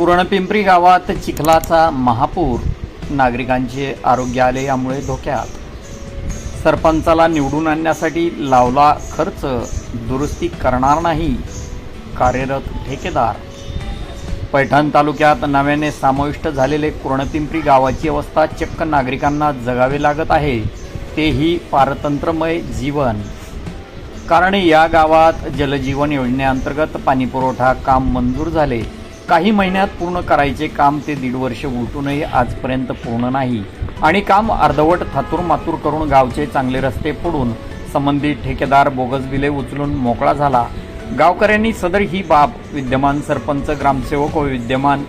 पुरणपिंपरी गावात चिखलाचा महापूर. नागरिकांचे आरोग्य आले यामुळे धोक्यात. सरपंचाला निवडून आणण्यासाठी लावला खर्च दुरुस्ती करणार नाही कार्यरत ठेकेदार. पैठण तालुक्यात नव्याने समाविष्ट झालेले कुर्णपिंपरी गावाची अवस्था चक्क नागरिकांना जगावे लागत आहे तेही पारतंत्रमय जीवन. कारण या गावात जलजीवन योजनेअंतर्गत पाणीपुरवठा काम मंजूर झाले. काही महिन्यात पूर्ण करायचे काम ते दीड वर्ष उलटूनही आजपर्यंत पूर्ण नाही. आणि काम अर्धवट थातूर मातूर करून गावचे चांगले रस्ते फोडून संबंधित ठेकेदार बोगस बिले उचलून मोकळा झाला. गावकऱ्यांनी सदर ही बाब विद्यमान सरपंच ग्रामसेवक व विद्यमान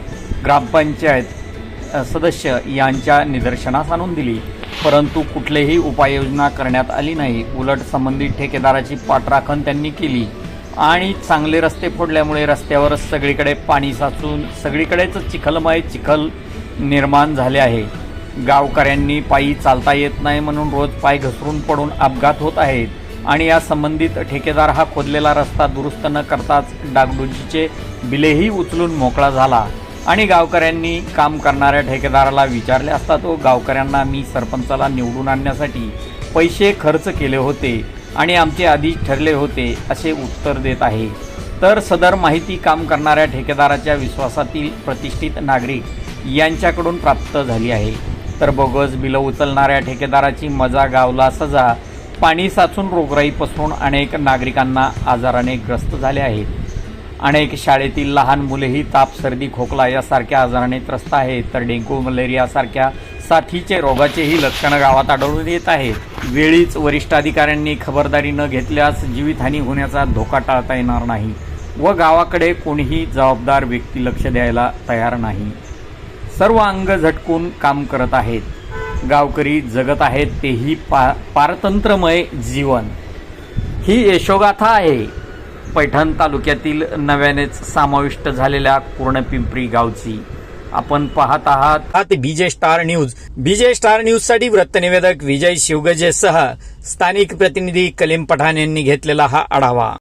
ग्रामपंचायत सदस्य यांच्या निदर्शनास आणून दिली. परंतु कुठलीही उपाययोजना करण्यात आली नाही. उलट संबंधित ठेकेदाराची पाठराखण त्यांनी केली. आणि चांगले रस्ते फोडल्यामुळे रस्त्यावर सगळीकडे पाणी साचून सगळीकडेच चिखलमय चिखल निर्माण झाले आहे. गावकऱ्यांनी पायी चालता येत नाही म्हणून रोज पाय घसरून पडून अपघात होत आहेत. आणि या संबंधित ठेकेदार हा खोदलेला रस्ता दुरुस्त न करताच डागडुजीचे बिलेही उचलून मोकळा झाला. आणि गावकऱ्यांनी काम करणाऱ्या ठेकेदाराला विचारले असता तो गावकऱ्यांना मी सरपंचाला निवडून आणण्यासाठी पैसे खर्च केले होते. आणि आमचे आधीच ठरले होते असे उत्तर देत आहे. तर सदर माहिती काम करणाऱ्या ठेकेदाराच्या विश्वासातील प्रतिष्ठित नागरिक यांच्याकडून प्राप्त झाली आहे. तर बोगस बिलं उचलणाऱ्या ठेकेदाराची मजा गावला सजा पाणी साचून रोगराई पसरून अनेक नागरिकांना आजाराने ग्रस्त झाले आहेत. अनेक शाळेतील लहान मुलेही ताप सर्दी खोकला यासारख्या आजाराने त्रस्त आहेत. तर डेंग्यू मलेरियासारख्या साथीचे रोगाचेही लक्षणं गावात आढळून येत आहेत. वेळीच वरिष्ठ अधिकाऱ्यांनी खबरदारी न घेतल्यास जीवितहानी होण्याचा धोका टाळता येणार नाही व गावाकडे कोणीही जबाबदार व्यक्ती लक्ष द्यायला तयार नाही. सर्व अंग झटकून काम करत आहेत. गावकरी जगत आहेत तेही पा पारतंत्रमय जीवन. ही यशोगाथा आहे. पैठण तालुक्यातील नव्यानेच समाविष्ट झालेल्या पूर्णपिंपरी गावची. आपण पाहत आहात. BJ star news BJ star न्यूजसाठी वृत्तनिवेदक विजय शिवगजे सह स्थानिक प्रतिनिधी कलीम पठाण यांनी घेतलेला हा आढावा.